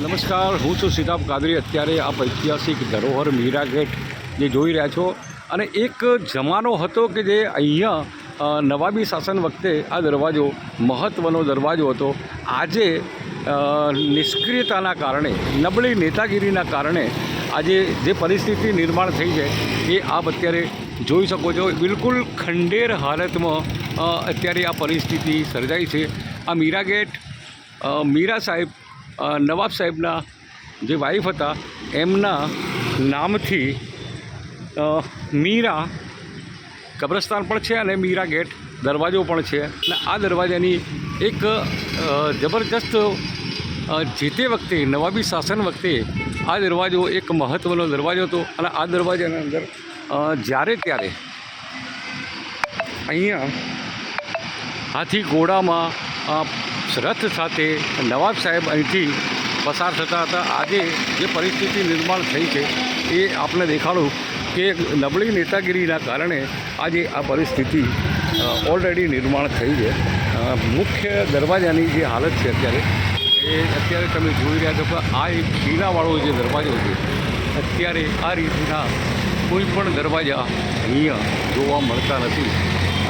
નમસ્કાર, હું છું સિતાબ કાદરી. અત્યારે આપ ઐતિહાસિક ધરોહર મીરા ગેટ જે જોઈ રહ્યા છો અને એક જમાનો હતો કે જે અહીંયા નવાબી શાસન વખતે આ દરવાજો મહત્ત્વનો દરવાજો હતો. આજે નિષ્ક્રિયતાના કારણે, નબળી નેતાગીરીના કારણે આજે જે પરિસ્થિતિ નિર્માણ થઈ છે એ આપ અત્યારે જોઈ શકો છો. બિલકુલ ખંડેર હાલતમાં અત્યારે આ પરિસ્થિતિ સર્જાઈ છે. આ મીરા ગેટ મીરા સાહેબ નવાબ સાહેબના જે વાઈફ હતા, એમના નામથી મીરા કબ્રસ્તાન પણ છે અને મીરા ગેટ દરવાજો પણ છે. અને આ દરવાજાની એક જબરજસ્ત જે તે વખતે નવાબી શાસન વખતે આ દરવાજો એક મહત્ત્વનો દરવાજો હતો. અને આ દરવાજાની અંદર જ્યારે ત્યારે અહીંયા હાથી ઘોડામાં રથ સાથે નવાબ સાહેબ અહીંથી પસાર થતા હતા. આજે જે પરિસ્થિતિ નિર્માણ થઈ છે, એ આપણે દેખાડું કે નબળી નેતાગીરીના કારણે આજે આ પરિસ્થિતિ ઓલરેડી નિર્માણ થઈ છે. મુખ્ય દરવાજાની જે હાલત છે અત્યારે, એ અત્યારે તમે જોઈ રહ્યા છો કે આ એક ખીલાવાળો જે દરવાજો છે, અત્યારે આ રીતના કોઈ પણ દરવાજા અહીંયા જોવા મળતા નથી.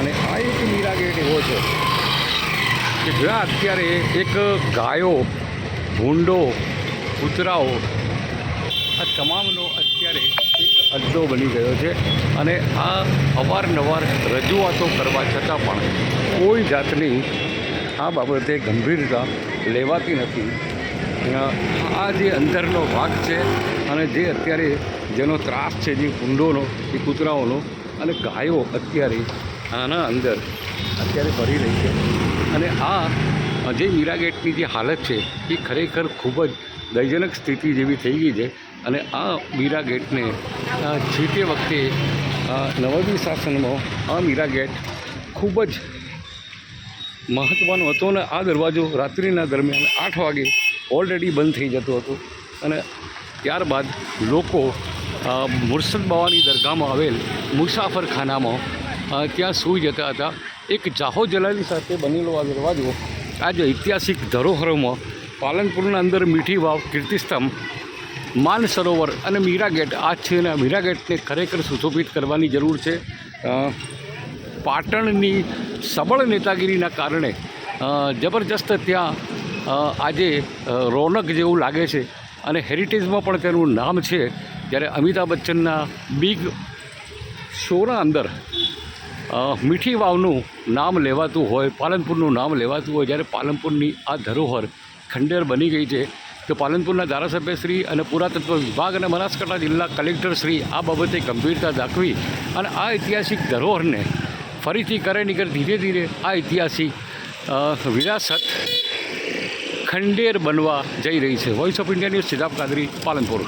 અને આ એક મીરા એવો છે કે જ્યાં અત્યારે એક ગાયો, ભૂંડો, કૂતરાઓ, આ તમામનો અત્યારે એક અડ્ડો બની ગયો છે અને આ અવારનવાર રજૂઆતો કરવા છતાં પણ કોઈ જાતની આ બાબતે ગંભીરતા લેવાતી નથી. આ જે અંદરનો ભાગ છે અને જે અત્યારે જેનો ત્રાસ છે જે ભૂંડોનો, એ કૂતરાઓનો અને ગાયો અત્યારે આના અંદર અત્યારે ભરી રહી છે. અને આ જે મીરા ગેટની જે હાલત છે એ ખરેખર ખૂબ જ દયજનક સ્થિતિ જેવી થઈ ગઈ છે. અને આ મીરા ગેટને જે તે વખતે અ, નવાબી શાસનમાં આ મીરા ગેટ ખૂબ જ મહત્ત્વનો હતો અને આ દરવાજો રાત્રિના દરમિયાન આઠ વાગે ઓલરેડી બંધ થઈ જતો હતો. અને ત્યારબાદ લોકો મુર્શદ બાવાની દરગાહમાં આવેલ મુસાફરખાનામાં ત્યાં સૂઈ જતા હતા. એક જાહો જલાલી સાથે બનેલો આ દરવાજો, આજે ઐતિહાસિક ધરોહરોમાં પાલનપુરના અંદર મીઠી વાવ, કીર્તિસ્તંભ, માન સરોવર અને મીરા ગેટ, આ છે અને મીરા ગેટને ખરેખર સુશોભિત કરવાની જરૂર છે. પાટણની સબળ નેતાગીરીના કારણે જબરજસ્ત ત્યાં આજે રોનક જેવું લાગે છે અને હેરિટેજમાં પણ તેનું નામ છે. જ્યારે અમિતાભ બચ્ચનના બિગ શોના અંદર મીઠી વાવનું નામ લેવાતું હોય, પાલનપુરનું નામ લેવાતું હોય, જ્યારે પાલનપુરની આ ધરોહર ખંડેર બની ગઈ છે, તો પાલનપુરના ધારાસભ્યશ્રી અને પુરાતત્વ વિભાગ અને બનાસકાંઠા જિલ્લા કલેક્ટરશ્રી આ બાબતે ગંભીરતા દાખવી અને આ ઐતિહાસિક ધરોહરને ફરીથી કરે નીકળે ધીરે ધીરે આ ઐતિહાસિક વિરાસત ખંડેર બનવા જઈ રહી છે. Voice of India news Siddharth Kadri, Palanpur.